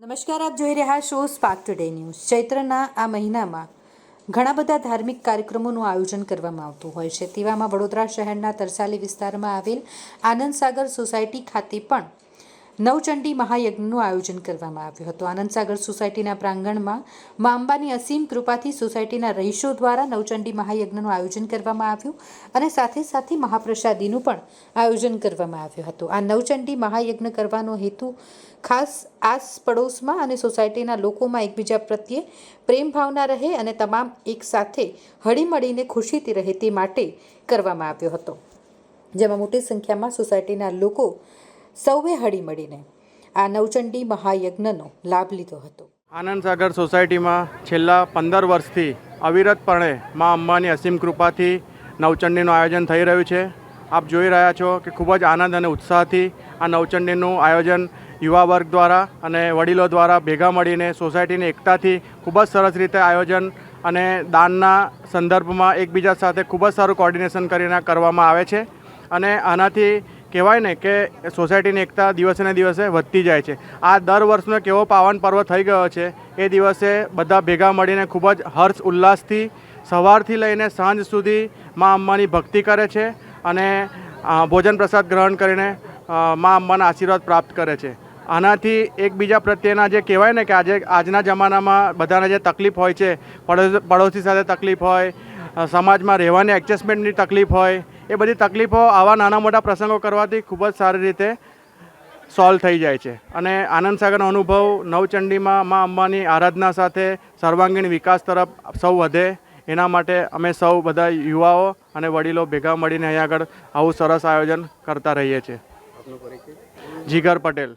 નમસ્કાર, આપ જોઈ રહ્યા છો સ્પાર્ક ટુડે ન્યૂઝ ચૈત્રના આ મહિનામાં ઘણા બધા ધાર્મિક કાર્યક્રમોનું આયોજન કરવામાં આવતું હોય છે. તેવામાં વડોદરા શહેરના તરસાલી વિસ્તારમાં આવેલ આનંદ સાગર સોસાયટી ખાતે પણ નવચંડી મહાયજ્ઞનું આયોજન કરવામાં આવ્યું હતું. આનંદ સાગર સોસાયટીના પ્રાંગણમાં મા અંબાની અસીમ કૃપાથી સોસાયટીના રહીશો દ્વારા નવચંડી મહાયજ્ઞનું આયોજન કરવામાં આવ્યું અને સાથે સાથે મહાપ્રસાદીનું પણ આયોજન કરવામાં આવ્યું હતું. આ નવચંડી મહાયજ્ઞ કરવાનો હેતુ ખાસ આસ પડોશમાં અને સોસાયટીના લોકોમાં એકબીજા પ્રત્યે પ્રેમ ભાવના રહે અને તમામ એકસાથે હળીમળીને ખુશીથી રહે તે માટે કરવામાં આવ્યો હતો. જેમાં મોટી સંખ્યામાં સોસાયટીના લોકો સૌએ હળીમળીને આ નવચંડી મહાયજ્ઞનો લાભ લીધો હતો. આનંદ સાગર સોસાયટીમાં છેલ્લા પંદર વર્ષથી અવિરતપણે મા અંબાની અસીમ કૃપાથી નવચંડીનું આયોજન થઈ રહ્યું છે. આપ જોઈ રહ્યા છો કે ખૂબ જ આનંદ અને ઉત્સાહથી આ નવચંડીનું આયોજન યુવા વર્ગ દ્વારા અને વડીલો દ્વારા ભેગા મળીને સોસાયટીની એકતાથી ખૂબ જ સરસ રીતે આયોજન અને દાનના સંદર્ભમાં એકબીજા સાથે ખૂબ જ સારું કોર્ડિનેશન કરીને કરવામાં આવે છે. અને આનાથી કહેવાય ને કે સોસાયટીની એકતા દિવસે દિવસે વધતી જાય છે. આ દર વર્ષનો કેવો પાવન પર્વ થઈ ગયો છે. એ દિવસે બધા ભેગા મળીને ખૂબ જ હર્ષ ઉલ્લાસથી, સવારથી લઈને સાંજ સુધી મા અંબાની ભક્તિ કરે છે અને ભોજન પ્રસાદ ગ્રહણ કરીને મા અંબાના આશીર્વાદ પ્રાપ્ત કરે છે. આનાથી એકબીજા પ્રત્યેના જે કહેવાય ને કે આજે, આજના જમાનામાં બધાને જે તકલીફ હોય છે, પડોશ, પડોશી સાથે તકલીફ હોય સમાજમાં રહેવાની એડજસ્ટમેન્ટની તકલીફ હોય એ બધી તકલીફો આવા નાના મોટા પ્રસંગો કરવાથી ખૂબ જ સારી રીતે સોલ્વ થઈ જાય છે. અને આનંદ સાગરનો અનુભવ નવચંડીમાં મા અંબાની આરાધના સાથે સર્વાંગીણ વિકાસ તરફ સૌ વધે. એના માટે અમે સૌ બધા યુવાઓ અને વડીલો ભેગા મળીને અહીંયા આગળ આવું સરસ આયોજન કરતા રહીએ છીએ. જીગર પટેલ.